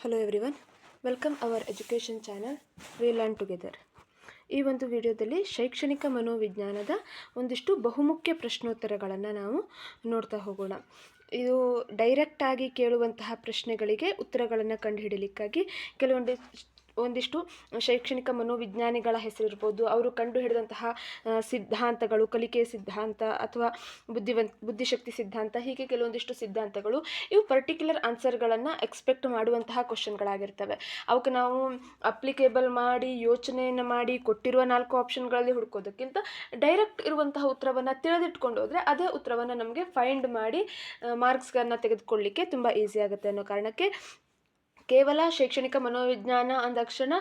Hello everyone welcome our education channel we learn together ಈ ಒಂದು ವಿಡಿಯೋದಲ್ಲಿ ಶೈಕ್ಷಣಿಕ ಮನೋವಿಜ್ಞಾನದ ಒಂದಿಷ್ಟು ಬಹುಮುಖ್ಯ ಪ್ರಶ್ನೋತ್ತರಗಳನ್ನು ನಾವು ನೋಡ್ತಾ ಹೋಗೋಣ. ಇದು ಡೈರೆಕ್ಟಾಗಿ ಕೇಳುವಂತಹ ಪ್ರಶ್ನೆಗಳಿಗೆ ಉತ್ತರಗಳನ್ನು ಕಂಡುಹಿಡಲಿಕ್ಕಾಗಿ ಕೆಲವೊಂದು ಒಂದಿಷ್ಟು ಶೈಕ್ಷಣಿಕ ಮನೋವಿಜ್ಞಾನಿಗಳ ಹೆಸರಿರ್ಬೋದು. ಅವರು ಕಂಡುಹಿಡಿದಂತಹ ಹಿಡಿದಂತಹ ಸಿದ್ಧಾಂತಗಳು, ಕಲಿಕೆಯ ಸಿದ್ಧಾಂತ ಅಥವಾ ಬುದ್ಧಿವಂತ, ಬುದ್ಧಿಶಕ್ತಿ ಸಿದ್ಧಾಂತ, ಹೀಗೆ ಕೆಲವೊಂದಿಷ್ಟು ಸಿದ್ಧಾಂತಗಳು, ಇವು ಪರ್ಟಿಕ್ಯುಲರ್ ಆನ್ಸರ್ಗಳನ್ನು ಎಕ್ಸ್ಪೆಕ್ಟ್ ಮಾಡುವಂತಹ ಕ್ವಶನ್ಗಳಾಗಿರ್ತವೆ ಅವಕ್ಕೆ ನಾವು ಅಪ್ಲಿಕೇಬಲ್ ಮಾಡಿ, ಯೋಚನೆಯನ್ನು ಮಾಡಿ, ಕೊಟ್ಟಿರುವ ನಾಲ್ಕು ಆಪ್ಷನ್ಗಳಲ್ಲಿ ಹುಡ್ಕೋದಕ್ಕಿಂತ ಡೈರೆಕ್ಟ್ ಇರುವಂತಹ ಉತ್ತರವನ್ನು ತಿಳಿದಿಟ್ಕೊಂಡು ಹೋದರೆ ಅದೇ ಉತ್ತರವನ್ನು ನಮಗೆ ಫೈಂಡ್ ಮಾಡಿ ಮಾರ್ಕ್ಸ್ಗಳನ್ನು ತೆಗೆದುಕೊಳ್ಳಿಕ್ಕೆ ತುಂಬ ಈಸಿ ಆಗುತ್ತೆ ಅನ್ನೋ ಕಾರಣಕ್ಕೆ ಕೇವಲ ಶೈಕ್ಷಣಿಕ ಮನೋವಿಜ್ಞಾನ ಅಂದಕ್ಷಣ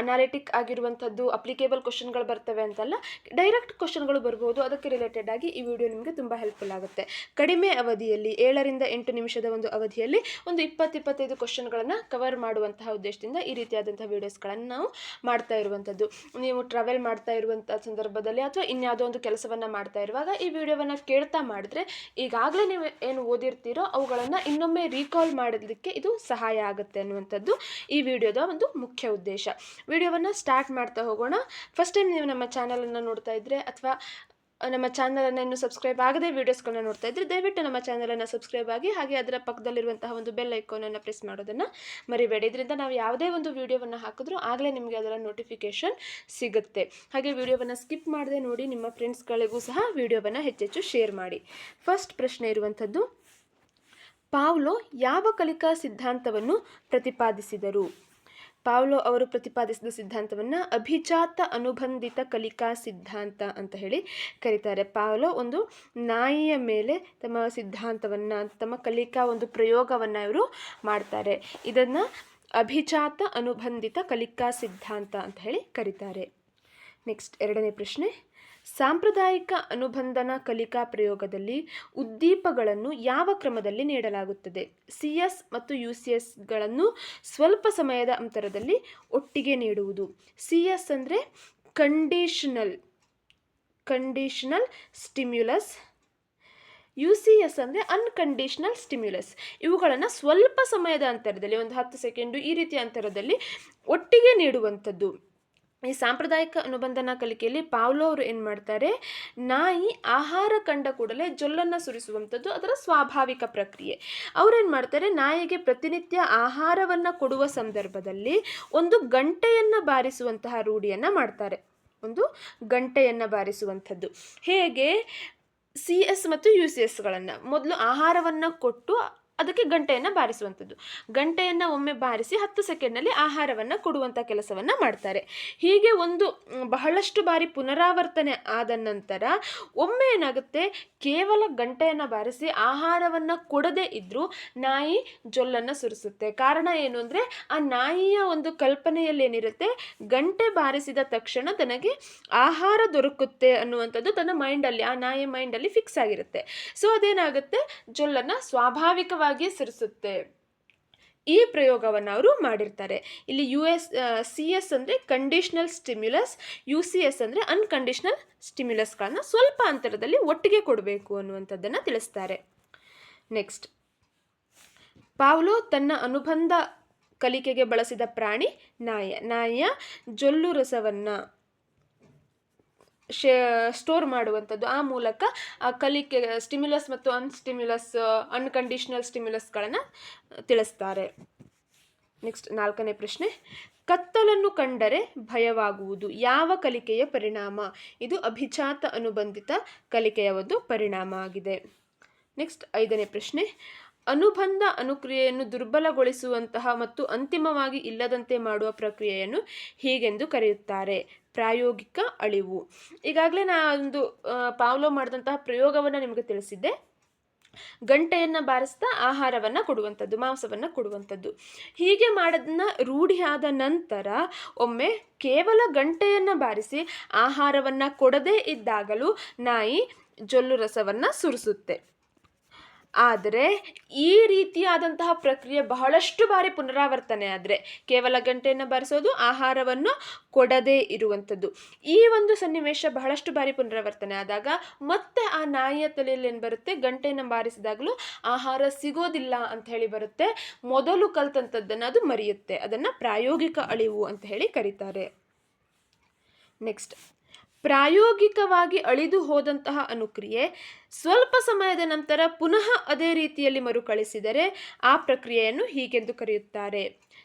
ಅನಾಲಿಟಿಕ್ ಆಗಿರುವಂಥದ್ದು ಅಪ್ಲಿಕೇಬಲ್ ಕ್ವಶನ್ಗಳು ಬರ್ತವೆ ಅಂತಲ್ಲ ಡೈರೆಕ್ಟ್ ಕ್ವಶನ್ಗಳು ಬರ್ಬೋದು. ಅದಕ್ಕೆ ರಿಲೇಟೆಡ್ ಆಗಿ ಈ ವಿಡಿಯೋ ನಿಮಗೆ ತುಂಬ ಹೆಲ್ಪ್ಫುಲ್ ಆಗುತ್ತೆ. ಕಡಿಮೆ ಅವಧಿಯಲ್ಲಿ, ಏಳರಿಂದ ಎಂಟು ನಿಮಿಷದ ಒಂದು ಅವಧಿಯಲ್ಲಿ ಒಂದು ಇಪ್ಪತ್ತು ಇಪ್ಪತ್ತೈದು ಕ್ವಶನ್ಗಳನ್ನು ಕವರ್ ಮಾಡುವಂತಹ ಉದ್ದೇಶದಿಂದ ಈ ರೀತಿಯಾದಂಥ ವೀಡಿಯೋಸ್ಗಳನ್ನು ನಾವು ಮಾಡ್ತಾ ಇರುವಂಥದ್ದು. ನೀವು ಟ್ರಾವೆಲ್ ಮಾಡ್ತಾ ಇರುವಂಥ ಸಂದರ್ಭದಲ್ಲಿ ಅಥವಾ ಇನ್ಯಾವುದೋ ಒಂದು ಕೆಲಸವನ್ನು ಮಾಡ್ತಾ ಇರುವಾಗ ಈ ವಿಡಿಯೋವನ್ನು ಕೇಳ್ತಾ ಮಾಡಿದ್ರೆ ಈಗಾಗಲೇ ನೀವು ಏನು ಓದಿರ್ತೀರೋ ಅವುಗಳನ್ನು ಇನ್ನೊಮ್ಮೆ ರೀಕಾಲ್ ಮಾಡೋದಕ್ಕೆ ಇದು ಸಹಾಯ ಆಗುತ್ತೆ. ಅನ್ನುವಂಥದ್ದು ಈ ವಿಡಿಯೋದ ಒಂದು ಮುಖ್ಯ ಉದ್ದೇಶ. ವಿಡಿಯೋವನ್ನು ಸ್ಟಾರ್ಟ್ ಮಾಡ್ತಾ ಹೋಗೋಣ. ಫಸ್ಟ್ ಟೈಮ್ ನೀವು ನಮ್ಮ ಚಾನಲನ್ನು ನೋಡ್ತಾ ಇದ್ದರೆ ಅಥವಾ ನಮ್ಮ ಚಾನಲನ್ನು ಇನ್ನೂ ಸಬ್ಸ್ಕ್ರೈಬ್ ಆಗದೆ ವೀಡಿಯೋಸ್ಗಳನ್ನ ನೋಡ್ತಾ ಇದ್ದರೆ ದಯವಿಟ್ಟು ನಮ್ಮ ಚಾನಲನ್ನು ಸಬ್ಸ್ಕ್ರೈಬ್ ಆಗಿ ಹಾಗೆ ಅದರ ಪಕ್ಕದಲ್ಲಿರುವಂತಹ ಒಂದು ಬೆಲ್ ಐಕೋನನ್ನು ಪ್ರೆಸ್ ಮಾಡೋದನ್ನು ಮರಿಬೇಡಿ. ಇದರಿಂದ ನಾವು ಯಾವುದೇ ಒಂದು ವೀಡಿಯೋವನ್ನು ಹಾಕಿದ್ರೂ ಆಗಲೇ ನಿಮಗೆ ಅದರ ನೋಟಿಫಿಕೇಷನ್ ಸಿಗುತ್ತೆ. ಹಾಗೆ ವಿಡಿಯೋವನ್ನು ಸ್ಕಿಪ್ ಮಾಡದೆ ನೋಡಿ ನಿಮ್ಮ ಫ್ರೆಂಡ್ಸ್ಗಳಿಗೂ ಸಹ ವೀಡಿಯೋವನ್ನು ಹೆಚ್ಚೆಚ್ಚು ಶೇರ್ ಮಾಡಿ. ಫಸ್ಟ್ ಪ್ರಶ್ನೆ ಇರುವಂಥದ್ದು ಪಾವ್ಲೋ ಯಾವ ಕಲಿಕಾ ಸಿದ್ಧಾಂತವನ್ನು ಪ್ರತಿಪಾದಿಸಿದರು? ಪಾವ್ಲೋ ಅವರು ಪ್ರತಿಪಾದಿಸಿದ ಸಿದ್ಧಾಂತವನ್ನು ಅಭಿಜಾತ ಅನುಬಂಧಿತ ಕಲಿಕಾ ಸಿದ್ಧಾಂತ ಅಂತ ಹೇಳಿ ಕರೀತಾರೆ. ಪಾವ್ಲೋ ಒಂದು ನಾಯಿಯ ಮೇಲೆ ತಮ್ಮ ಸಿದ್ಧಾಂತವನ್ನು, ತಮ್ಮ ಕಲಿಕಾ ಒಂದು ಪ್ರಯೋಗವನ್ನು ಇವರು ಮಾಡ್ತಾರೆ. ಇದನ್ನು ಅಭಿಜಾತ ಅನುಬಂಧಿತ ಕಲಿಕಾ ಸಿದ್ಧಾಂತ ಅಂತ ಹೇಳಿ ಕರೀತಾರೆ. ನೆಕ್ಸ್ಟ್ ಎರಡನೇ ಪ್ರಶ್ನೆ. ಸಾಂಪ್ರದಾಯಿಕ ಅನುಬಂಧನ ಕಲಿಕಾ ಪ್ರಯೋಗದಲ್ಲಿ ಉದ್ದೀಪಗಳನ್ನು ಯಾವ ಕ್ರಮದಲ್ಲಿ ನೀಡಲಾಗುತ್ತದೆ? ಸಿ ಎಸ್ ಮತ್ತು ಯು ಸಿ ಎಸ್ಗಳನ್ನು ಸ್ವಲ್ಪ ಸಮಯದ ಅಂತರದಲ್ಲಿ ಒಟ್ಟಿಗೆ ನೀಡುವುದು. ಸಿ ಎಸ್ ಅಂದರೆ conditional conditional stimulus U C S ಅಂದರೆ ಅನ್ಕಂಡೀಷನಲ್ ಸ್ಟಿಮ್ಯುಲಸ್ ಇವುಗಳನ್ನು ಸ್ವಲ್ಪ ಸಮಯದ ಅಂತರದಲ್ಲಿ, ಒಂದು ಹತ್ತು ಸೆಕೆಂಡು ಈ ರೀತಿಯ ಅಂತರದಲ್ಲಿ ಒಟ್ಟಿಗೆ ನೀಡುವಂಥದ್ದು. ಈ ಸಾಂಪ್ರದಾಯಿಕ ಅನುಬಂಧನ ಕಲಿಕೆಯಲ್ಲಿ ಪಾವ್ಲೋ ಅವರು ಏನು ಮಾಡ್ತಾರೆ? ನಾಯಿ ಆಹಾರ ಕಂಡ ಕೂಡಲೇ ಜೊಲ್ಲನ್ನು ಸುರಿಸುವಂಥದ್ದು ಅದರ ಸ್ವಾಭಾವಿಕ ಪ್ರಕ್ರಿಯೆ. ಅವ್ರೇನು ಮಾಡ್ತಾರೆ? ನಾಯಿಗೆ ಪ್ರತಿನಿತ್ಯ ಆಹಾರವನ್ನು ಕೊಡುವ ಸಂದರ್ಭದಲ್ಲಿ ಒಂದು ಗಂಟೆಯನ್ನು ಬಾರಿಸುವಂತಹ ರೂಢಿಯನ್ನು ಮಾಡ್ತಾರೆ. ಒಂದು ಗಂಟೆಯನ್ನು ಬಾರಿಸುವಂಥದ್ದು. ಹೇಗೆ? ಸಿ ಎಸ್ ಮತ್ತು ಯು ಸಿ ಎಸ್ಗಳನ್ನು ಮೊದಲು ಆಹಾರವನ್ನು ಕೊಟ್ಟು ಅದಕ್ಕೆ ಗಂಟೆಯನ್ನು ಬಾರಿಸುವಂಥದ್ದು. ಗಂಟೆಯನ್ನು ಒಮ್ಮೆ ಬಾರಿಸಿ ಹತ್ತು ಸೆಕೆಂಡ್ನಲ್ಲಿ ಆಹಾರವನ್ನು ಕೊಡುವಂಥ ಕೆಲಸವನ್ನು ಮಾಡ್ತಾರೆ. ಹೀಗೆ ಒಂದು ಬಹಳಷ್ಟು ಬಾರಿ ಪುನರಾವರ್ತನೆ ಆದ ನಂತರ ಒಮ್ಮೆ ಏನಾಗುತ್ತೆ? ಕೇವಲ ಗಂಟೆಯನ್ನು ಬಾರಿಸಿ ಆಹಾರವನ್ನು ಕೊಡದೇ ಇದ್ದರೂ ನಾಯಿ ಜೊಲ್ಲನ್ನು ಸುರಿಸುತ್ತೆ. ಕಾರಣ ಏನು ಅಂದರೆ, ಆ ನಾಯಿಯ ಒಂದು ಕಲ್ಪನೆಯಲ್ಲಿ ಏನಿರುತ್ತೆ? ಗಂಟೆ ಬಾರಿಸಿದ ತಕ್ಷಣ ತನಗೆ ಆಹಾರ ದೊರಕುತ್ತೆ ಅನ್ನುವಂಥದ್ದು ತನ್ನ ಮೈಂಡಲ್ಲಿ, ಆ ನಾಯಿ ಮೈಂಡಲ್ಲಿ ಫಿಕ್ಸ್ ಆಗಿರುತ್ತೆ. ಸೊ, ಅದೇನಾಗುತ್ತೆ? ಜೊಲ್ಲನ್ನು ಸ್ವಾಭಾವಿಕವಾಗಿ ಸುರಿಸುತ್ತೆ. ಈ ಪ್ರಯೋಗವನ್ನು ಅವರು ಮಾಡಿರ್ತಾರೆ. ಇಲ್ಲಿ ಯು ಎಸ್ ಸಿ ಎಸ್ ಅಂದರೆ conditional stimulus U C S ಅಂದರೆ ಅನ್ಕಂಡೀಷ್ನಲ್ ಸ್ಟಿಮ್ಯುಲಸ್ಗಳನ್ನು ಸ್ವಲ್ಪ ಅಂತರದಲ್ಲಿ ಒಟ್ಟಿಗೆ ಕೊಡಬೇಕು ಅನ್ನುವಂಥದ್ದನ್ನು ತಿಳಿಸ್ತಾರೆ. ನೆಕ್ಸ್ಟ್ ಪಾವ್ಲೋ ತನ್ನ ಅನುಬಂಧ ಕಲಿಕೆಗೆ ಬಳಸಿದ ಪ್ರಾಣಿ ನಾಯ. ನಾಯಿಯ ಜೊಲ್ಲು ರಸವನ್ನು ಸ್ಟೋರ್ ಮಾಡುವಂಥದ್ದು. ಆ ಮೂಲಕ ಆ ಕಲಿಕೆ ಸ್ಟಿಮ್ಯುಲಸ್ ಮತ್ತು ಅನ್ಸ್ಟಿಮ್ಯುಲಸ್ ಅನ್ಕಂಡೀಷನಲ್ ಸ್ಟಿಮ್ಯುಲಸ್ಗಳನ್ನು ತಿಳಿಸ್ತಾರೆ. ನೆಕ್ಸ್ಟ್ ನಾಲ್ಕನೇ ಪ್ರಶ್ನೆ. ಕತ್ತಲನ್ನು ಕಂಡರೆ ಭಯವಾಗುವುದು. ಯಾವ ಕಲಿಕೆಯ ಪರಿಣಾಮ? ಇದು ಅಭಿಜಾತ ಅನುಬಂಧಿತ ಕಲಿಕೆಯ ಒಂದು ಪರಿಣಾಮ ಆಗಿದೆ. ನೆಕ್ಸ್ಟ್ ಐದನೇ ಪ್ರಶ್ನೆ. ಅನುಬಂಧ ಅನುಕ್ರಿಯೆಯನ್ನು ದುರ್ಬಲಗೊಳಿಸುವಂತಹ ಮತ್ತು ಅಂತಿಮವಾಗಿ ಇಲ್ಲದಂತೆ ಮಾಡುವ ಪ್ರಕ್ರಿಯೆಯನ್ನು ಹೀಗೆಂದು ಕರೆಯುತ್ತಾರೆ. ಪ್ರಾಯೋಗಿಕ ಅಳಿವು. ಈಗಾಗಲೇ ಒಂದು ಪಾವ್ಲೋ ಮಾಡಿದಂತಹ ಪ್ರಯೋಗವನ್ನು ನಿಮಗೆ ತಿಳಿಸಿದ್ದೆ. ಗಂಟೆಯನ್ನು ಬಾರಿಸ್ತಾ ಆಹಾರವನ್ನು ಕೊಡುವಂಥದ್ದು, ಮಾಂಸವನ್ನು ಕೊಡುವಂಥದ್ದು. ಹೀಗೆ ಮಾಡೋದನ್ನ ರೂಢಿಯಾದ ನಂತರ ಒಮ್ಮೆ ಕೇವಲ ಗಂಟೆಯನ್ನು ಬಾರಿಸಿ ಆಹಾರವನ್ನು ಕೊಡದೇ ಇದ್ದಾಗಲೂ ನಾಯಿ ಜೊಲ್ಲು ರಸವನ್ನು ಸುರಿಸುತ್ತೆ. ಆದರೆ ಈ ರೀತಿಯಾದಂತಹ ಪ್ರಕ್ರಿಯೆ ಬಹಳಷ್ಟು ಬಾರಿ ಪುನರಾವರ್ತನೆ ಆದರೆ ಕೇವಲ ಗಂಟೆಯನ್ನು ಬಾರಿಸೋದು, ಆಹಾರವನ್ನು ಕೊಡದೇ ಇರುವಂಥದ್ದು. ಈ ಒಂದು ಸನ್ನಿವೇಶ ಬಹಳಷ್ಟು ಬಾರಿ ಪುನರಾವರ್ತನೆ ಆದಾಗ ಮತ್ತೆ ಆ ನಾಯಿಯ ತಲೆಯಲ್ಲಿ ಏನು ಬರುತ್ತೆ? ಗಂಟೆಯನ್ನು ಬಾರಿಸಿದಾಗಲೂ ಆಹಾರ ಸಿಗೋದಿಲ್ಲ ಅಂತ ಹೇಳಿ ಬರುತ್ತೆ. ಮೊದಲು ಕಲ್ತಂಥದ್ದನ್ನು ಅದು ಮರೆಯುತ್ತೆ. ಅದನ್ನು ಪ್ರಾಯೋಗಿಕ ಅಳಿವು ಅಂತ ಹೇಳಿ ಕರೀತಾರೆ. ನೆಕ್ಸ್ಟ್. ಪ್ರಾಯೋಗಿಕವಾಗಿ ಅಳಿದು ಹೋದಂತಹ ಅನುಕ್ರಿಯೆ ಸ್ವಲ್ಪ ಸಮಯದ ನಂತರ ಪುನಃ ಅದೇ ರೀತಿಯಲ್ಲಿ ಮರುಕಳಿಸಿದರೆ ಆ ಪ್ರಕ್ರಿಯೆಯನ್ನು ಹೀಗೆಂದು ಕರೆಯುತ್ತಾರೆ.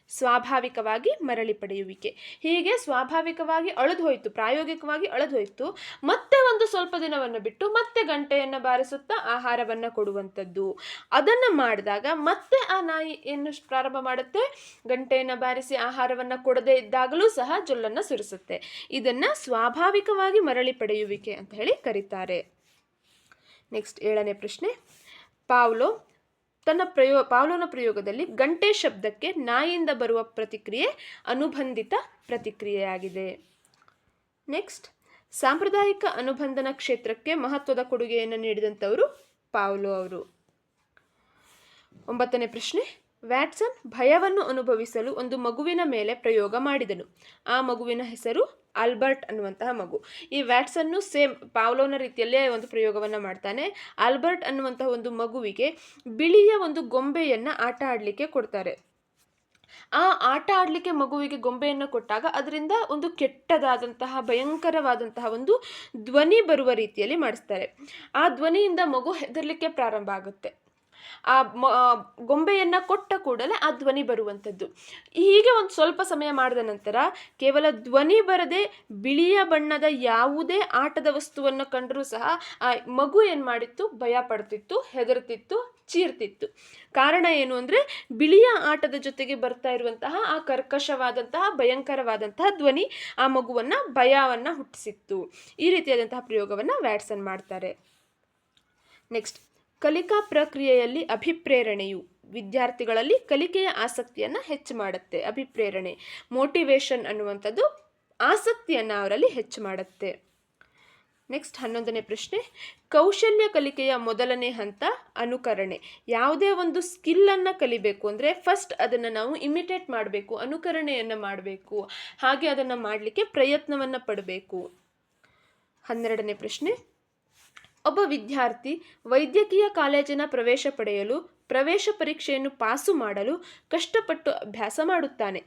ಸ್ವಾಭಾವಿಕವಾಗಿ ಮರಳಿ ಪಡೆಯುವಿಕೆ. ಹೀಗೆ ಸ್ವಾಭಾವಿಕವಾಗಿ ಅಳದು ಹೋಯಿತು, ಪ್ರಾಯೋಗಿಕವಾಗಿ ಅಳದು ಹೋಯಿತು. ಮತ್ತೆ ಒಂದು ಸ್ವಲ್ಪ ದಿನವನ್ನು ಬಿಟ್ಟು ಮತ್ತೆ ಗಂಟೆಯನ್ನು ಬಾರಿಸುತ್ತಾ ಆಹಾರವನ್ನು ಕೊಡುವಂಥದ್ದು. ಅದನ್ನು ಮಾಡಿದಾಗ ಮತ್ತೆ ಆ ನಾಯಿ ಏನು ಪ್ರಾರಂಭ ಮಾಡುತ್ತೆ? ಗಂಟೆಯನ್ನು ಬಾರಿಸಿ ಆಹಾರವನ್ನು ಕೊಡದೇ ಇದ್ದಾಗಲೂ ಸಹ ಜೊಲ್ಲನ್ನು ಸುರಿಸುತ್ತೆ. ಇದನ್ನು ಸ್ವಾಭಾವಿಕವಾಗಿ ಮರಳಿ ಪಡೆಯುವಿಕೆ ಅಂತ ಹೇಳಿ ಕರೀತಾರೆ. ನೆಕ್ಸ್ಟ್ ಏಳನೇ ಪ್ರಶ್ನೆ. ಪಾವ್ಲೋ ತನ್ನ ಪ್ರಯೋ ಪಾವ್ಲೋನ ಪ್ರಯೋಗದಲ್ಲಿ ಗಂಟೆ ಶಬ್ದಕ್ಕೆ ನಾಯಿಯಿಂದ ಬರುವ ಪ್ರತಿಕ್ರಿಯೆ ಅನುಬಂಧಿತ ಪ್ರತಿಕ್ರಿಯೆಯಾಗಿದೆ. ನೆಕ್ಸ್ಟ್, ಸಾಂಪ್ರದಾಯಿಕ ಅನುಬಂಧನ ಕ್ಷೇತ್ರಕ್ಕೆ ಮಹತ್ವದ ಕೊಡುಗೆಯನ್ನು ನೀಡಿದಂಥವರು ಪಾವ್ಲೋ ಅವರು. ಒಂಬತ್ತನೇ ಪ್ರಶ್ನೆ ವ್ಯಾಟ್ಸನ್ ಭಯವನ್ನು ಅನುಭವಿಸಲು ಒಂದು ಮಗುವಿನ ಮೇಲೆ ಪ್ರಯೋಗ ಮಾಡಿದನು. ಆ ಮಗುವಿನ ಹೆಸರು ಆಲ್ಬರ್ಟ್ ಅನ್ನುವಂತಹ ಮಗು. ಈ ವ್ಯಾಟ್ಸನ್ನು ಸೇಮ್ ಪಾವ್ಲೋನ ರೀತಿಯಲ್ಲೇ ಒಂದು ಪ್ರಯೋಗವನ್ನು ಮಾಡ್ತಾನೆ. ಆಲ್ಬರ್ಟ್ ಅನ್ನುವಂತಹ ಒಂದು ಮಗುವಿಗೆ ಬಿಳಿಯ ಒಂದು ಗೊಂಬೆಯನ್ನು ಆಟ ಆಡಲಿಕ್ಕೆ ಕೊಡ್ತಾರೆ. ಆ ಆಟ ಆಡಲಿಕ್ಕೆ ಮಗುವಿಗೆ ಗೊಂಬೆಯನ್ನು ಕೊಟ್ಟಾಗ ಅದರಿಂದ ಒಂದು ಕೆಟ್ಟದಾದಂತಹ, ಭಯಂಕರವಾದಂತಹ ಒಂದು ಧ್ವನಿ ಬರುವ ರೀತಿಯಲ್ಲಿ ಮಾಡಿಸ್ತಾರೆ. ಆ ಧ್ವನಿಯಿಂದ ಮಗು ಹೆದರಲಿಕ್ಕೆ ಪ್ರಾರಂಭ ಆಗುತ್ತೆ. ಆ ಗೊಂಬೆಯನ್ನು ಕೊಟ್ಟ ಕೂಡಲೇ ಆ ಧ್ವನಿ ಬರುವಂಥದ್ದು. ಹೀಗೆ ಒಂದು ಸ್ವಲ್ಪ ಸಮಯ ಮಾಡಿದ ನಂತರ ಕೇವಲ ಧ್ವನಿ ಬರದೆ ಬಿಳಿಯ ಬಣ್ಣದ ಯಾವುದೇ ಆಟದ ವಸ್ತುವನ್ನು ಕಂಡರೂ ಸಹ ಆ ಮಗು ಏನು ಮಾಡಿತ್ತು? ಭಯ ಪಡ್ತಿತ್ತು, ಹೆದರ್ತಿತ್ತು, ಚೀರ್ತಿತ್ತು. ಕಾರಣ ಏನು ಅಂದರೆ ಬಿಳಿಯ ಆಟದ ಜೊತೆಗೆ ಬರ್ತಾ ಇರುವಂತಹ ಆ ಕರ್ಕಶವಾದಂತಹ, ಭಯಂಕರವಾದಂತಹ ಧ್ವನಿ ಆ ಮಗುವನ್ನು ಭಯವನ್ನು ಹುಟ್ಟಿಸಿತ್ತು. ಈ ರೀತಿಯಾದಂತಹ ಪ್ರಯೋಗವನ್ನು ವ್ಯಾಟ್ಸನ್ ಮಾಡ್ತಾರೆ. ನೆಕ್ಸ್ಟ್. ಕಲಿಕಾ ಪ್ರಕ್ರಿಯೆಯಲ್ಲಿ ಅಭಿಪ್ರೇರಣೆಯು ವಿದ್ಯಾರ್ಥಿಗಳಲ್ಲಿ ಕಲಿಕೆಯ ಆಸಕ್ತಿಯನ್ನು ಹೆಚ್ಚು ಮಾಡುತ್ತೆ. ಅಭಿಪ್ರೇರಣೆ ಮೋಟಿವೇಶನ್ ಅನ್ನುವಂಥದ್ದು ಆಸಕ್ತಿಯನ್ನು ಅವರಲ್ಲಿ ಹೆಚ್ಚು ಮಾಡುತ್ತೆ. ನೆಕ್ಸ್ಟ್ ಹನ್ನೊಂದನೇ ಪ್ರಶ್ನೆ, ಕೌಶಲ್ಯ ಕಲಿಕೆಯ ಮೊದಲನೇ ಹಂತ ಅನುಕರಣೆ. ಯಾವುದೇ ಒಂದು ಸ್ಕಿಲ್ಲನ್ನು ಕಲಿಬೇಕು ಅಂದರೆ ಫಸ್ಟ್ ಅದನ್ನು ನಾವು ಇಮಿಟೇಟ್ ಮಾಡಬೇಕು, ಅನುಕರಣೆಯನ್ನು ಮಾಡಬೇಕು, ಹಾಗೆ ಅದನ್ನು ಮಾಡಲಿಕ್ಕೆ ಪ್ರಯತ್ನವನ್ನು ಪಡಬೇಕು. ಹನ್ನೆರಡನೇ ಪ್ರಶ್ನೆ ಒಬ್ಬ ವಿದ್ಯಾರ್ಥಿ ವೈದ್ಯಕೀಯ ಕಾಲೇಜಿನ ಪ್ರವೇಶ ಪಡೆಯಲು ಪ್ರವೇಶ ಪರೀಕ್ಷೆಯನ್ನು ಪಾಸು ಮಾಡಲು ಕಷ್ಟಪಟ್ಟು ಅಭ್ಯಾಸ ಮಾಡುತ್ತಾನೆ.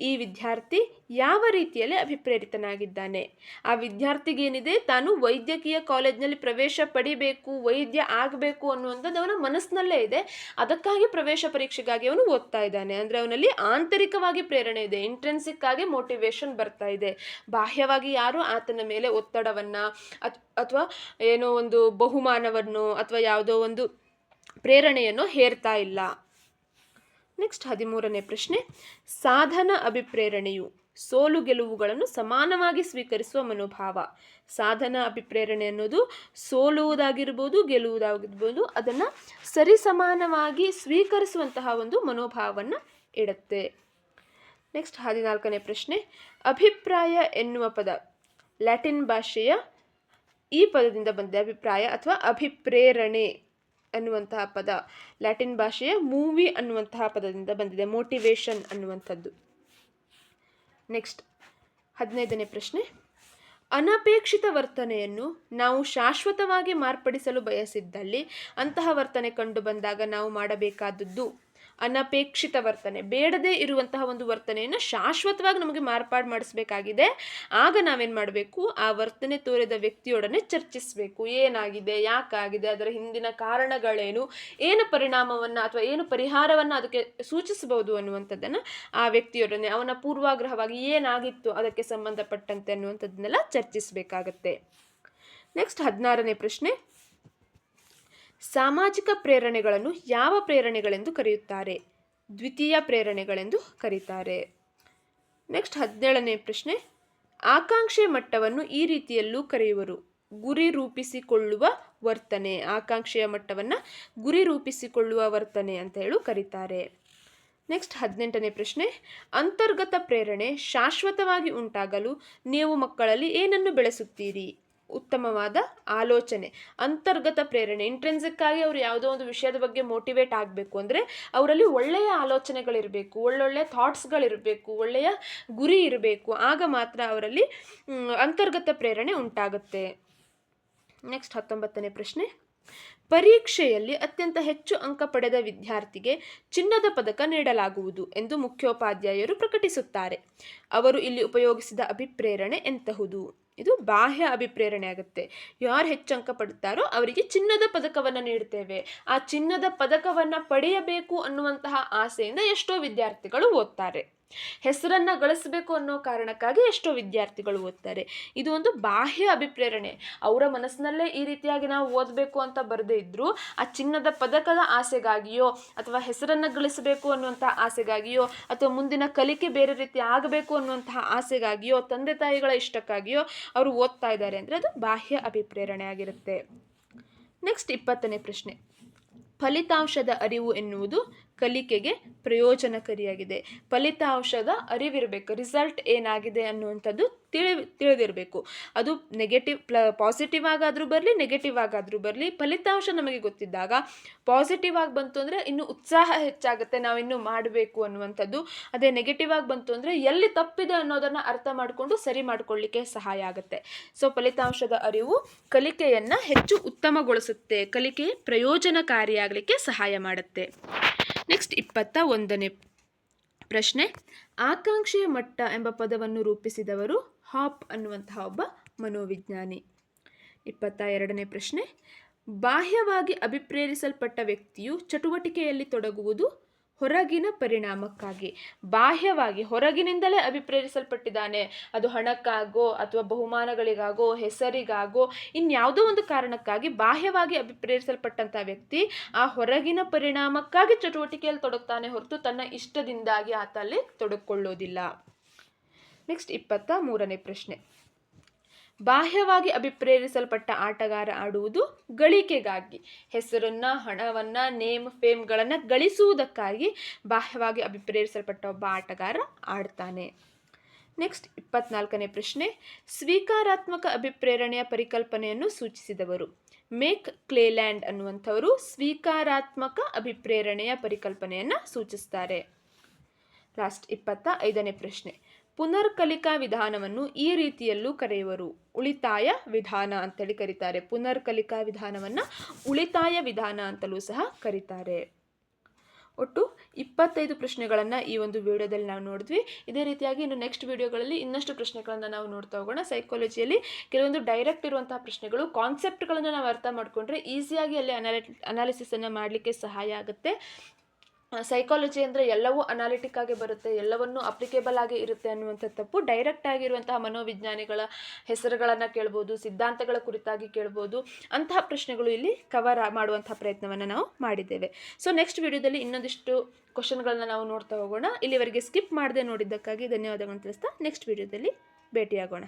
ಈ ವಿದ್ಯಾರ್ಥಿ ಯಾವ ರೀತಿಯಲ್ಲಿ ಅಭಿಪ್ರೇರಿತನಾಗಿದ್ದಾನೆ? ಆ ವಿದ್ಯಾರ್ಥಿಗೇನಿದೆ? ತಾನು ವೈದ್ಯಕೀಯ ಕಾಲೇಜ್ನಲ್ಲಿ ಪ್ರವೇಶ ಪಡಿಬೇಕು, ವೈದ್ಯ ಆಗಬೇಕು ಅನ್ನುವಂಥದ್ದು ಅವನ ಮನಸ್ಸಿನಲ್ಲೇ ಇದೆ. ಅದಕ್ಕಾಗಿ ಪ್ರವೇಶ ಪರೀಕ್ಷೆಗಾಗಿ ಅವನು ಓದ್ತಾ ಇದ್ದಾನೆ. ಅಂದರೆ ಅವನಲ್ಲಿ ಆಂತರಿಕವಾಗಿ ಪ್ರೇರಣೆ ಇದೆ ಇಂಟ್ರೆನ್ಸಿಕ್ ಆಗಿ ಮೋಟಿವೇಶನ್ ಬರ್ತಾ ಇದೆ. ಬಾಹ್ಯವಾಗಿ ಯಾರು ಆತನ ಮೇಲೆ ಒತ್ತಡವನ್ನು ಅಥವಾ ಏನೋ ಒಂದು ಬಹುಮಾನವನ್ನು ಅಥವಾ ಯಾವುದೋ ಒಂದು ಪ್ರೇರಣೆಯನ್ನು ಹೇರ್ತಾ ಇಲ್ಲ. ನೆಕ್ಸ್ಟ್ ಹದಿಮೂರನೇ ಪ್ರಶ್ನೆ, ಸಾಧನ ಅಭಿಪ್ರೇರಣೆಯು ಸೋಲು ಗೆಲುವುಗಳನ್ನು ಸಮಾನವಾಗಿ ಸ್ವೀಕರಿಸುವ ಮನೋಭಾವ. ಸಾಧನ ಅಭಿಪ್ರೇರಣೆ ಅನ್ನೋದು ಸೋಲುವುದಾಗಿರ್ಬೋದು, ಗೆಲ್ಲುವುದಾಗಿರ್ಬೋದು, ಅದನ್ನು ಸರಿಸಮಾನವಾಗಿ ಸ್ವೀಕರಿಸುವಂತಹ ಒಂದು ಮನೋಭಾವವನ್ನು ಇಡುತ್ತೆ. ನೆಕ್ಸ್ಟ್ ಹದಿನಾಲ್ಕನೇ ಪ್ರಶ್ನೆ, ಅಭಿಪ್ರಾಯ ಎನ್ನುವ ಪದ, ಲ್ಯಾಟಿನ್ ಭಾಷೆಯ ಈ ಪದದಿಂದ ಬಂದಿದೆ, ಅಭಿಪ್ರಾಯ ಅಥವಾ ಅಭಿಪ್ರೇರಣೆ. ಅನ್ನುವಂತಹ ಪದ. ಲ್ಯಾಟಿನ್ ಭಾಷೆಯ ಮೂವಿ ಅನ್ನುವಂತಹ ಪದದಿಂದ ಬಂದಿದೆ. ಮೋಟಿವೇಶನ್ ಅನ್ನುವಂಥದ್ದು. ನೆಕ್ಸ್ಟ್, ಹದಿನೈದನೇ ಪ್ರಶ್ನೆ. ಅನಪೇಕ್ಷಿತ ವರ್ತನೆಯನ್ನು ನಾವು ಶಾಶ್ವತವಾಗಿ ಮಾರ್ಪಡಿಸಲು ಬಯಸಿದ್ದಲ್ಲಿ ಅಂತಹ ವರ್ತನೆ ಕಂಡು ಬಂದಾಗ ನಾವು ಮಾಡಬೇಕಾದದ್ದು ಅನಪೇಕ್ಷಿತ ವರ್ತನೆ, ಬೇಡದೇ ಇರುವಂತಹ ಒಂದು ವರ್ತನೆಯನ್ನು ಶಾಶ್ವತವಾಗಿ ನಮಗೆ ಮಾರ್ಪಾಡು ಮಾಡಿಸ್ಬೇಕಾಗಿದೆ. ಆಗ ನಾವೇನು ಮಾಡಬೇಕು? ಆ ವರ್ತನೆ ತೋರಿದ ವ್ಯಕ್ತಿಯೊಡನೆ ಚರ್ಚಿಸಬೇಕು. ಏನಾಗಿದೆ? ಯಾಕಾಗಿದೆ? ಅದರ ಹಿಂದಿನ ಕಾರಣಗಳೇನು? ಏನು ಪರಿಣಾಮವನ್ನು ಅಥವಾ ಏನು ಪರಿಹಾರವನ್ನು ಅದಕ್ಕೆ ಸೂಚಿಸಬಹುದು ಅನ್ನುವಂಥದ್ದನ್ನು ಆ ವ್ಯಕ್ತಿಯೊಡನೆ, ಅವನ ಪೂರ್ವಾಗ್ರಹವಾಗಿ ಏನಾಗಿತ್ತು ಅದಕ್ಕೆ ಸಂಬಂಧಪಟ್ಟಂತೆ ಅನ್ನುವಂಥದ್ದನ್ನೆಲ್ಲ ಚರ್ಚಿಸಬೇಕಾಗತ್ತೆ. ನೆಕ್ಸ್ಟ್ ಹದಿನಾರನೇ ಪ್ರಶ್ನೆ. ಸಾಮಾಜಿಕ ಪ್ರೇರಣೆಗಳನ್ನು ಯಾವ ಪ್ರೇರಣೆಗಳೆಂದು ಕರೆಯುತ್ತಾರೆ? ದ್ವಿತೀಯ ಪ್ರೇರಣೆಗಳೆಂದು ಕರೀತಾರೆ. ನೆಕ್ಸ್ಟ್ ಹದಿನೇಳನೇ ಪ್ರಶ್ನೆ. ಆಕಾಂಕ್ಷೆ ಮಟ್ಟವನ್ನು ಈ ರೀತಿಯಲ್ಲೂ ಕರೆಯುವರು. ಗುರಿ ರೂಪಿಸಿಕೊಳ್ಳುವ ವರ್ತನೆ. ಆಕಾಂಕ್ಷೆಯ ಮಟ್ಟವನ್ನು ಗುರಿ ರೂಪಿಸಿಕೊಳ್ಳುವ ವರ್ತನೆ ಅಂತ ಹೇಳು ಕರೀತಾರೆ. ನೆಕ್ಸ್ಟ್ ಹದಿನೆಂಟನೇ ಪ್ರಶ್ನೆ. ಅಂತರ್ಗತ ಪ್ರೇರಣೆ ಶಾಶ್ವತವಾಗಿ ಉಂಟಾಗಲು ನೀವು ಮಕ್ಕಳಲ್ಲಿ ಏನನ್ನು ಬೆಳೆಸುತ್ತೀರಿ? ಉತ್ತಮವಾದ ಆಲೋಚನೆ, ಅಂತರ್ಗತ ಪ್ರೇರಣೆ. ಇಂಟ್ರೆನ್ಸಿಕ್ ಆಗಿ ಅವರು ಯಾವುದೋ ಒಂದು ವಿಷಯದ ಬಗ್ಗೆ ಮೋಟಿವೇಟ್ ಆಗಬೇಕು ಅಂದರೆ ಅವರಲ್ಲಿ ಒಳ್ಳೆಯ ಆಲೋಚನೆಗಳಿರಬೇಕು, ಒಳ್ಳೊಳ್ಳೆ ಥಾಟ್ಸ್ಗಳಿರಬೇಕು ಒಳ್ಳೆಯ ಗುರಿ ಇರಬೇಕು. ಆಗ ಮಾತ್ರ ಅವರಲ್ಲಿ ಅಂತರ್ಗತ ಪ್ರೇರಣೆ ಉಂಟಾಗುತ್ತೆ. ನೆಕ್ಸ್ಟ್ ಹತ್ತೊಂಬತ್ತನೇ ಪ್ರಶ್ನೆ. ಪರೀಕ್ಷೆಯಲ್ಲಿ ಅತ್ಯಂತ ಹೆಚ್ಚು ಅಂಕ ಪಡೆದ ವಿದ್ಯಾರ್ಥಿಗೆ ಚಿನ್ನದ ಪದಕ ನೀಡಲಾಗುವುದು ಎಂದು ಮುಖ್ಯೋಪಾಧ್ಯಾಯರು ಪ್ರಕಟಿಸುತ್ತಾರೆ. ಅವರು ಇಲ್ಲಿ ಉಪಯೋಗಿಸಿದ ಅಭಿಪ್ರೇರಣೆ ಎಂತಹುದು? ಇದು ಬಾಹ್ಯ ಅಭಿಪ್ರೇರಣೆ ಆಗುತ್ತೆ. ಯಾರು ಹೆಚ್ಚು ಅಂಕ ಪಡುತ್ತಾರೋ ಅವರಿಗೆ ಚಿನ್ನದ ಪದಕವನ್ನು ನೀಡುತ್ತೇವೆ ಆ ಚಿನ್ನದ ಪದಕವನ್ನು ಪಡೆಯಬೇಕು ಅನ್ನುವಂತಹ ಆಸೆಯಿಂದ ಎಷ್ಟೋ ವಿದ್ಯಾರ್ಥಿಗಳು ಓದ್ತಾರೆ. ಹೆಸರನ್ನ ಗಳಿಸಬೇಕು ಅನ್ನೋ ಕಾರಣಕ್ಕಾಗಿ ಎಷ್ಟೋ ವಿದ್ಯಾರ್ಥಿಗಳು ಓದ್ತಾರೆ. ಇದು ಒಂದು ಬಾಹ್ಯ ಅಭಿಪ್ರೇರಣೆ. ಅವರ ಮನಸ್ಸಿನಲ್ಲೇ ಈ ರೀತಿಯಾಗಿ ನಾವು ಓದಬೇಕು ಅಂತ ಬರದೇ ಇದ್ದರೂ ಆ ಚಿನ್ನದ ಪದಕದ ಆಸೆಗಾಗಿಯೋ, ಅಥವಾ ಹೆಸರನ್ನು ಗಳಿಸಬೇಕು ಅನ್ನುವಂಥ ಆಸೆಗಾಗಿಯೋ, ಅಥವಾ ಮುಂದಿನ ಕಲಿಕೆ ಬೇರೆ ರೀತಿ ಆಗಬೇಕು ಅನ್ನುವಂತಹ ಆಸೆಗಾಗಿಯೋ, ತಂದೆ ತಾಯಿಗಳ ಇಷ್ಟಕ್ಕಾಗಿಯೋ ಅವರು ಓದ್ತಾ ಇದ್ದಾರೆ ಅಂದರೆ ಅದು ಬಾಹ್ಯ ಅಭಿಪ್ರೇರಣೆ ಆಗಿರುತ್ತೆ. ನೆಕ್ಸ್ಟ್ ಇಪ್ಪತ್ತನೇ ಪ್ರಶ್ನೆ. ಫಲಿತಾಂಶದ ಅರಿವು ಎನ್ನುವುದು ಕಲಿಕೆಗೆ ಪ್ರಯೋಜನಕಾರಿಯಾಗಿದೆ. ಫಲಿತಾಂಶದ ಅರಿವಿರಬೇಕು. ರಿಸಲ್ಟ್ ಏನಾಗಿದೆ ಅನ್ನುವಂಥದ್ದು ತಿಳಿ, ತಿಳಿದಿರಬೇಕು. ಅದು ನೆಗೆಟಿವ್, ಪ್ಲ, ಪಾಸಿಟಿವ್ ಆಗಾದರೂ ಬರಲಿ, ನೆಗೆಟಿವ್ ಆಗಾದರೂ ಬರಲಿ, ಫಲಿತಾಂಶ ನಮಗೆ ಗೊತ್ತಿದ್ದಾಗ ಪಾಸಿಟಿವ್ ಆಗಿ ಬಂತು ಅಂದರೆ ಇನ್ನು ಉತ್ಸಾಹ ಹೆಚ್ಚಾಗುತ್ತೆ. ನಾವು ಇನ್ನೂ ಮಾಡಬೇಕು ಅನ್ನುವಂಥದ್ದು. ಅದೇ ನೆಗೆಟಿವ್ ಆಗಿ ಬಂತು ಅಂದರೆ ಎಲ್ಲಿ ತಪ್ಪಿದೆ ಅನ್ನೋದನ್ನು ಅರ್ಥ ಮಾಡಿಕೊಂಡು ಸರಿ ಮಾಡಿಕೊಳ್ಳಿಕ್ಕೆ ಸಹಾಯ ಆಗುತ್ತೆ. ಸೊ, ಫಲಿತಾಂಶದ ಅರಿವು ಕಲಿಕೆಯನ್ನು ಹೆಚ್ಚು ಉತ್ತಮಗೊಳಿಸುತ್ತೆ. ಕಲಿಕೆ ಪ್ರಯೋಜನಕಾರಿಯಾಗಲಿಕ್ಕೆ ಸಹಾಯ ಮಾಡುತ್ತೆ. ನೆಕ್ಸ್ಟ್ ಇಪ್ಪತ್ತ ಒಂದನೇ ಪ್ರಶ್ನೆ. ಆಕಾಂಕ್ಷೆಯ ಮಟ್ಟ ಎಂಬ ಪದವನ್ನು ರೂಪಿಸಿದವರು ಹಾಪ್ ಅನ್ನುವಂತಹ ಒಬ್ಬ ಮನೋವಿಜ್ಞಾನಿ. ಇಪ್ಪತ್ತ ಎರಡನೇ ಪ್ರಶ್ನೆ. ಬಾಹ್ಯವಾಗಿ ಅಭಿಪ್ರೇರಿಸಲ್ಪಟ್ಟ ವ್ಯಕ್ತಿಯು ಚಟುವಟಿಕೆಯಲ್ಲಿ ತೊಡಗುವುದು ಹೊರಗಿನ ಪರಿಣಾಮಕ್ಕಾಗಿ, ಬಾಹ್ಯವಾಗಿ, ಹೊರಗಿನಿಂದಲೇ ಅಭಿಪ್ರೇರಿಸಲ್ಪಟ್ಟಿದ್ದಾನೆ. ಅದು ಹಣಕ್ಕಾಗೋ ಅಥವಾ ಬಹುಮಾನಗಳಿಗಾಗೋ, ಹೆಸರಿಗಾಗೋ, ಇನ್ಯಾವುದೋ ಒಂದು ಕಾರಣಕ್ಕಾಗಿ ಬಾಹ್ಯವಾಗಿ ಅಭಿಪ್ರೇರಿಸಲ್ಪಟ್ಟಂಥ ವ್ಯಕ್ತಿ ಆ ಹೊರಗಿನ ಪರಿಣಾಮಕ್ಕಾಗಿ ಚಟುವಟಿಕೆಯಲ್ಲಿ ತೊಡಗ್ತಾನೆ ಹೊರತು ತನ್ನ ಇಷ್ಟದಿಂದಾಗಿ ಆತ ಅಲ್ಲಿ ತೊಡಕೊಳ್ಳೋದಿಲ್ಲ ನೆಕ್ಸ್ಟ್ ಇಪ್ಪತ್ತ ಮೂರನೇ ಪ್ರಶ್ನೆ. ಬಾಹ್ಯವಾಗಿ ಅಭಿಪ್ರೇರಿಸಲ್ಪಟ್ಟ ಆಟಗಾರ ಆಡುವುದು ಗಳಿಕೆಗಾಗಿ. ಹೆಸರನ್ನ, ಹಣವನ್ನ, ನೇಮ್, ಫೇಮ್ಗಳನ್ನು ಗಳಿಸುವುದಕ್ಕಾಗಿ ಬಾಹ್ಯವಾಗಿ ಅಭಿಪ್ರೇರಿಸಲ್ಪಟ್ಟ ಒಬ್ಬ ಆಟಗಾರ ಆಡ್ತಾನೆ. ನೆಕ್ಸ್ಟ್ ಇಪ್ಪತ್ನಾಲ್ಕನೇ ಪ್ರಶ್ನೆ. ಸ್ವೀಕಾರಾತ್ಮಕ ಅಭಿಪ್ರೇರಣೆಯ ಪರಿಕಲ್ಪನೆಯನ್ನು ಸೂಚಿಸಿದವರು. ಮೇಕ್ ಕ್ಲೇಲ್ಯಾಂಡ್ ಅನ್ನುವಂಥವರು ಸ್ವೀಕಾರಾತ್ಮಕ ಅಭಿಪ್ರೇರಣೆಯ ಪರಿಕಲ್ಪನೆಯನ್ನು ಸೂಚಿಸ್ತಾರೆ. ಲಾಸ್ಟ್ ಇಪ್ಪತ್ತ ಐದನೇ ಪ್ರಶ್ನೆ. ಪುನರ್ಕಲಿಕಾ ವಿಧಾನವನ್ನು ಈ ರೀತಿಯಲ್ಲೂ ಕರೆಯುವರು. ಉಳಿತಾಯ ವಿಧಾನ ಅಂತೇಳಿ ಕರೀತಾರೆ. ಪುನರ್ಕಲಿಕಾ ವಿಧಾನವನ್ನು ಉಳಿತಾಯ ವಿಧಾನ ಅಂತಲೂ ಸಹ ಕರೀತಾರೆ. ಒಟ್ಟು ಇಪ್ಪತ್ತೈದು ಪ್ರಶ್ನೆಗಳನ್ನು ಈ ಒಂದು ವಿಡಿಯೋದಲ್ಲಿ ನಾವು ನೋಡಿದ್ವಿ. ಇದೇ ರೀತಿಯಾಗಿ ಇನ್ನು ನೆಕ್ಸ್ಟ್ ವಿಡಿಯೋಗಳಲ್ಲಿ ಇನ್ನಷ್ಟು ಪ್ರಶ್ನೆಗಳನ್ನು ನಾವು ನೋಡ್ತಾ ಹೋಗೋಣ. ಸೈಕಾಲಜಿಯಲ್ಲಿ ಕೆಲವೊಂದು ಡೈರೆಕ್ಟ್ ಇರುವಂತಹ ಪ್ರಶ್ನೆಗಳು ಕಾನ್ಸೆಪ್ಟ್ಗಳನ್ನು ನಾವು ಅರ್ಥ ಮಾಡಿಕೊಂಡ್ರೆ ಈಸಿಯಾಗಿ ಅಲ್ಲಿ ಅನಾಲಿ ಅನಾಲಿಸಿಸನ್ನು ಮಾಡಲಿಕ್ಕೆ ಸಹಾಯ ಆಗುತ್ತೆ. ಸೈಕಾಲಜಿ ಅಂದರೆ ಎಲ್ಲವೂ ಅನಾಲಿಟಿಕ್ ಆಗಿ ಬರುತ್ತೆ, ಎಲ್ಲವನ್ನೂ ಅಪ್ಲಿಕೇಬಲ್ ಆಗಿ ಇರುತ್ತೆ ಅನ್ನುವಂಥ ತಪ್ಪು. ಡೈರೆಕ್ಟ್ ಆಗಿರುವಂತಹ ಮನೋವಿಜ್ಞಾನಿಗಳ ಹೆಸರುಗಳನ್ನು ಕೇಳ್ಬೋದು, ಸಿದ್ಧಾಂತಗಳ ಕುರಿತಾಗಿ ಕೇಳ್ಬೋದು, ಅಂತಹ ಪ್ರಶ್ನೆಗಳು ಇಲ್ಲಿ ಕವರ್ ಮಾಡುವಂತಹ ಪ್ರಯತ್ನವನ್ನು ನಾವು ಮಾಡಿದ್ದೇವೆ. ಸೊ ನೆಕ್ಸ್ಟ್ ವಿಡಿಯೋದಲ್ಲಿ ಇನ್ನೊಂದಿಷ್ಟು ಕ್ವಶನ್ಗಳನ್ನ ನಾವು ನೋಡ್ತಾ ಹೋಗೋಣ. ಇಲ್ಲಿವರೆಗೆ ಸ್ಕಿಪ್ ಮಾಡದೆ ನೋಡಿದ್ದಕ್ಕಾಗಿ ಧನ್ಯವಾದಗಳನ್ನು ತಿಳಿಸ್ತಾ ನೆಕ್ಸ್ಟ್ ವಿಡಿಯೋದಲ್ಲಿ ಭೇಟಿಯಾಗೋಣ.